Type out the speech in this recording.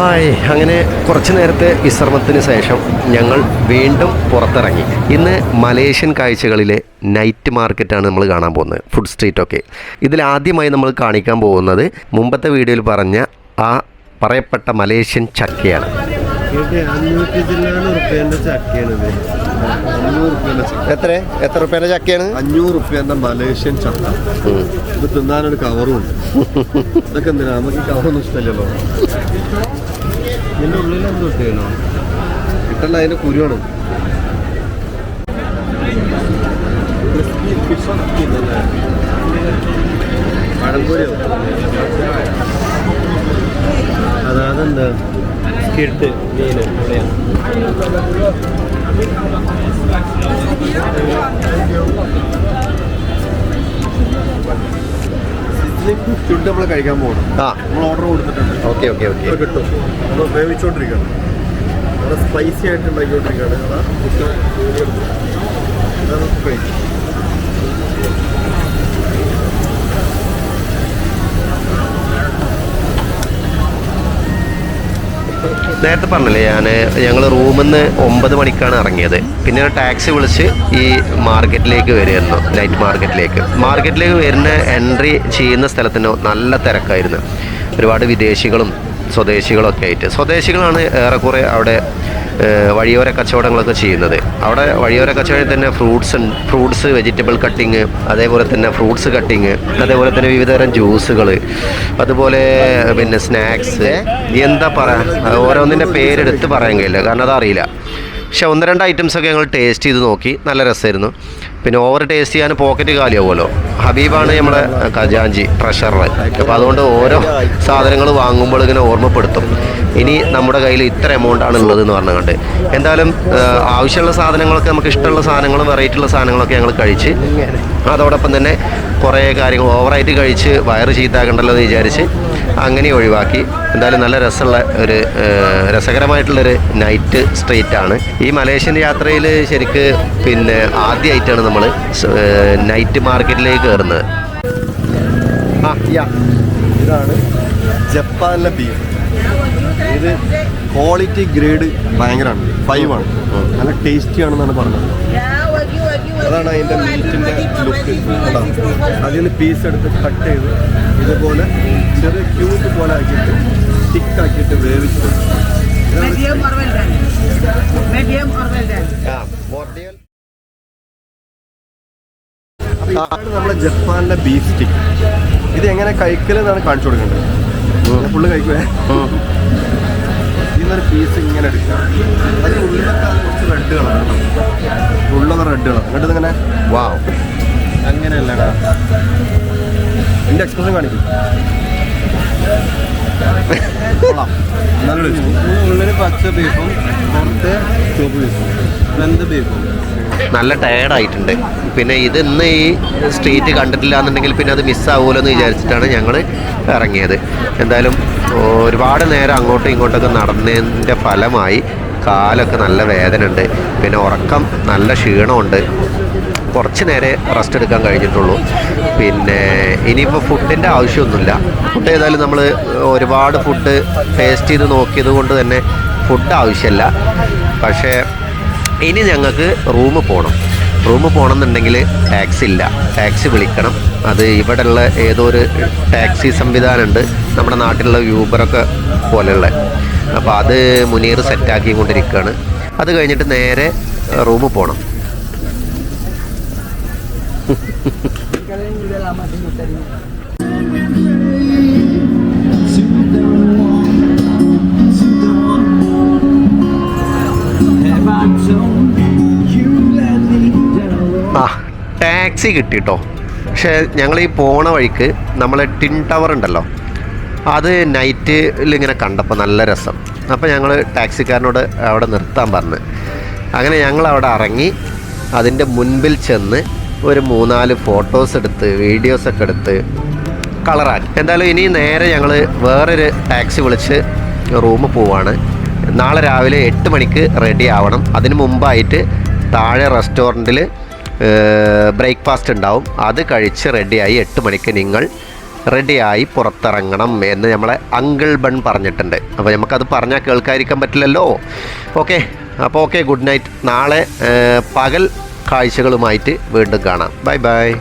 Hi. അങ്ങനെ കുറച്ച് നേരത്തെ വിശ്രമത്തിന് ശേഷം ഞങ്ങൾ വീണ്ടും പുറത്തിറങ്ങി. ഇന്ന് മലേഷ്യൻ കാഴ്ചകളിലെ നൈറ്റ് മാർക്കറ്റാണ് നമ്മൾ കാണാൻ പോകുന്നത് ഫുഡ് സ്ട്രീറ്റ് ഒക്കെ. ഇതിൽ ആദ്യമായി നമ്മൾ കാണിക്കാൻ പോകുന്നത് മുമ്പത്തെ വീഡിയോയിൽ പറഞ്ഞ ആ പറയപ്പെട്ട മലേഷ്യൻ ചക്കയാണ് ഇത്. റുപ്യേന്റെ റുപ്യേന്റെ എത്ര എത്ര റുപ്യേന്റെ ചക്കയാണ്? അഞ്ഞൂറ് റുപ്യേന്റെ മലേഷ്യൻ ചക്ക. ഇത് തിന്നാനൊരു കവറും ഉണ്ട്. ഇതൊക്കെ എന്തിനാ? നമുക്ക് ഈ കവറൊന്നും ഇഷ്ടമല്ലല്ലോ. ഇതിന്റെ ഉള്ളിൽ എന്ത് കിട്ടിയല്ലോ കിട്ടല്ല അതിന്റെ കുരുവാണ്? പഴംപൊരിയോ അതാതെന്താ സ്കിഡ് മീന് ഫുഡ് നമ്മൾ കഴിക്കാൻ പോകണം. ആ. നമ്മൾ ഓർഡർ കൊടുത്തിട്ടുണ്ട്. Okay okay okay. കിട്ടും. നമ്മൾ വേവിച്ചുകൊണ്ടിരിക്കുകയാണ് അവിടെ സ്പൈസി ആയിട്ട് ഉണ്ടാക്കിക്കൊണ്ടിരിക്കുകയാണ്. ഫുഡ് നേരത്തെ പറഞ്ഞില്ലേ ഞാൻ ഞങ്ങൾ റൂമിൽ നിന്ന് ഒമ്പത് മണിക്കാണ് ഇറങ്ങിയത്. പിന്നെ ടാക്സി വിളിച്ച് ഈ മാർക്കറ്റിലേക്ക് വരുമായിരുന്നു നൈറ്റ് മാർക്കറ്റിലേക്ക്. മാർക്കറ്റിലേക്ക് വരുന്ന എൻട്രി ചെയ്യുന്ന സ്ഥലത്തിന് നല്ല തിരക്കായിരുന്നു. ഒരുപാട് വിദേശികളും സ്വദേശികളൊക്കെ ആയിട്ട്. സ്വദേശികളാണ് ഏറെക്കുറെ അവിടെ വഴിയോര കച്ചവടങ്ങളൊക്കെ ചെയ്യുന്നത്. അവിടെ വഴിയോര കച്ചവടം തന്നെ ഫ്രൂട്ട്സ് ഫ്രൂട്ട്സ് വെജിറ്റബിൾ കട്ടിങ് അതേപോലെ തന്നെ ഫ്രൂട്ട്സ് കട്ടിങ് അതേപോലെ തന്നെ വിവിധതരം ജ്യൂസുകൾ അതുപോലെ പിന്നെ സ്നാക്സ്. എന്താ പറയുക ഓരോന്നിന്റെ പേരെടുത്ത് പറയാൻ കഴിയില്ല കാരണം അതറിയില്ല. പക്ഷെ ഒന്ന് രണ്ട് ഐറ്റംസ് ഒക്കെ ഞങ്ങൾ ടേസ്റ്റ് ചെയ്ത് നോക്കി. നല്ല രസമായിരുന്നു. പിന്നെ ഓവർ ടേസ്റ്റ് ചെയ്യാൻ പോക്കറ്റ് കാലിയാവുമല്ലോ. ഹബീബാണ് നമ്മുടെ ഖജാഞ്ചി ട്രഷറർ അപ്പോൾ അതുകൊണ്ട് ഓരോ സാധനങ്ങൾ വാങ്ങുമ്പോൾ ഇങ്ങനെ ഓർമ്മപ്പെടുത്തും. ഇനി നമ്മുടെ കയ്യിൽ ഇത്ര എമൗണ്ട് ആണ് ഉള്ളത് എന്ന് പറഞ്ഞുകൊണ്ട് എന്തായാലും ആവശ്യമുള്ള സാധനങ്ങളൊക്കെ നമുക്ക് ഇഷ്ടമുള്ള സാധനങ്ങളും വെറൈറ്റി ഉള്ള സാധനങ്ങളൊക്കെ ഞങ്ങൾ കഴിച്ച് അതോടൊപ്പം തന്നെ കുറേ കാര്യങ്ങൾ ഓവറായിട്ട് കഴിച്ച് വയറ് ചീത്താക്കണ്ടല്ലോ എന്ന് വിചാരിച്ച് അങ്ങനെ ഒഴിവാക്കി. എന്തായാലും നല്ല രസമുള്ള ഒരു രസകരമായിട്ടുള്ളൊരു നൈറ്റ് സ്ട്രീറ്റ് ആണ്. ഈ മലേഷ്യൻ യാത്രയിൽ ശരിക്ക് പിന്നെ ആദ്യമായിട്ടാണ് നമ്മൾ നൈറ്റ് മാർക്കറ്റിലേക്ക് കയറുന്നത്. ഇതാണ് ജപ്പാനിലെ ബീഫ് ഇത് ക്വാളിറ്റി ഗ്രേഡ് ഭയങ്കരമാണ്. ഫൈവ് ആണ്. നല്ല ടേസ്റ്റി ആണെന്നാണ് പറഞ്ഞത്. അതാണ് അതിന്റെ മീറ്റിന്റെ ലുക്ക് അതിൽ നിന്ന് പീസ് എടുത്ത് കട്ട് ചെയ്ത് ഇതുപോലെ ചെറിയ ക്യൂബ് പോലെ ആക്കിയിട്ട് തിക്ക് ആക്കിയിട്ട് വേവിച്ചു medium well done? Medium or well done? അപ്പോൾ ഇതാണ് നമ്മുടെ ജപ്പാനിലെ ബീഫ് സ്റ്റിക്ക് ഇത് എങ്ങനെ കഴിക്കലെന്നാണ് കാണിച്ചു കൊടുക്കേണ്ടത്? ഫുള്ള് കഴിക്കുവേ? ഇതിന്നൊരു പീസ് ഇങ്ങനെ എടുക്കുക. അതിന് ഉള്ളിലൊക്കെ കുറച്ച് റെഡ് കളർ ഉള്ളത് റെഡ് കളർ എന്നിട്ട് ഇങ്ങനെ വാവ്. അങ്ങനെയല്ലടാ എന്റെ എക്സ്പ്രഷൻ കാണിക്കും. ഉള്ളിൽ പച്ച ബീഫും പുറത്ത് ചുവപ്പ് ബീഫും വെന്ത ബീഫും നല്ല ടയർഡായിട്ടുണ്ട് പിന്നെ ഇത് ഇന്ന് ഈ സ്ട്രീറ്റ് കണ്ടിട്ടില്ല എന്നുണ്ടെങ്കിൽ പിന്നെ അത് മിസ്സാവുമല്ലോ എന്ന് വിചാരിച്ചിട്ടാണ് ഞങ്ങൾ ഇറങ്ങിയത്. എന്തായാലും ഒരുപാട് നേരം അങ്ങോട്ടും ഇങ്ങോട്ടൊക്കെ നടന്നതിന്റെ ഫലമായി കാലൊക്കെ നല്ല വേദന ഉണ്ട് പിന്നെ ഉറക്കം നല്ല ക്ഷീണമുണ്ട്. കുറച്ച് നേരെ റെസ്റ്റ് എടുക്കാൻ കഴിഞ്ഞിട്ടുള്ളൂ. പിന്നെ ഇനിയിപ്പോൾ ഫുഡിന്റെ ആവശ്യമൊന്നുമില്ല. ഫുഡ് ഏതായാലും നമ്മൾ ഒരുപാട് ഫുഡ് ടേസ്റ്റ് ചെയ്ത് നോക്കിയത് കൊണ്ട് തന്നെ ഫുഡ് ആവശ്യമില്ല. പക്ഷേ ഇനി ഞങ്ങൾക്ക് റൂമ് പോകണം റൂമിൽ പോകണമെന്നുണ്ടെങ്കിൽ ടാക്സി ഇല്ല. ടാക്സി വിളിക്കണം. അത് ഇവിടെയുള്ള ഏതോ ഒരു ടാക്സി സംവിധാനമുണ്ട്. നമ്മുടെ നാട്ടിലുള്ള യൂബറൊക്കെ പോലെയുള്ള. അപ്പോൾ അത് മുനീർ സെറ്റാക്കി കൊണ്ടിരിക്കുകയാണ് അത് കഴിഞ്ഞിട്ട് നേരെ റൂമിൽ പോകണം ആ ടാക്സി കിട്ടിട്ടോ. പക്ഷേ ഞങ്ങൾ ഈ പോണ വഴിക്ക് നമ്മളെ ടിൻ ടവർ ഉണ്ടല്ലോ. അത് നൈറ്റിൽ ഇങ്ങനെ കണ്ടപ്പോൾ നല്ല രസം. അപ്പോൾ ഞങ്ങൾ ടാക്സിക്കാരനോട് അവിടെ നിർത്താൻ പറഞ്ഞു. അങ്ങനെ ഞങ്ങൾ അവിടെ ഇറങ്ങി അതിന്റെ മുൻപിൽ ചെന്ന് ഒരു മൂന്നാൽ ഫോട്ടോസ് എടുത്ത് വീഡിയോസൊക്കെ എടുത്ത് കളറാക്കി എന്തായാലും ഇനി നേരെ ഞങ്ങൾ വേറൊരു ടാക്സി വിളിച്ച് റൂമിൽ പോവാണ്. നാളെ രാവിലെ എട്ട് മണിക്ക് റെഡി ആവണം. അതിന് മുമ്പായിട്ട് താഴെ റെസ്റ്റോറന്റിൽ ബ്രേക്ക്ഫാസ്റ്റ് ഉണ്ടാവും. അത് കഴിച്ച് റെഡിയായി എട്ട് മണിക്ക് നിങ്ങൾ റെഡിയായി പുറത്തിറങ്ങണം എന്ന് നമ്മളെ അങ്കിൾ ബൺ പറഞ്ഞിട്ടുണ്ട്. അപ്പോൾ നമുക്കത് പറഞ്ഞാൽ കേൾക്കാതിരിക്കാൻ പറ്റില്ലല്ലോ. ഓക്കെ അപ്പോൾ ഓക്കെ ഗുഡ് നൈറ്റ് നാളെ പകൽ കാഴ്ചകളുമായിട്ട് വീണ്ടും കാണാം. Bye bye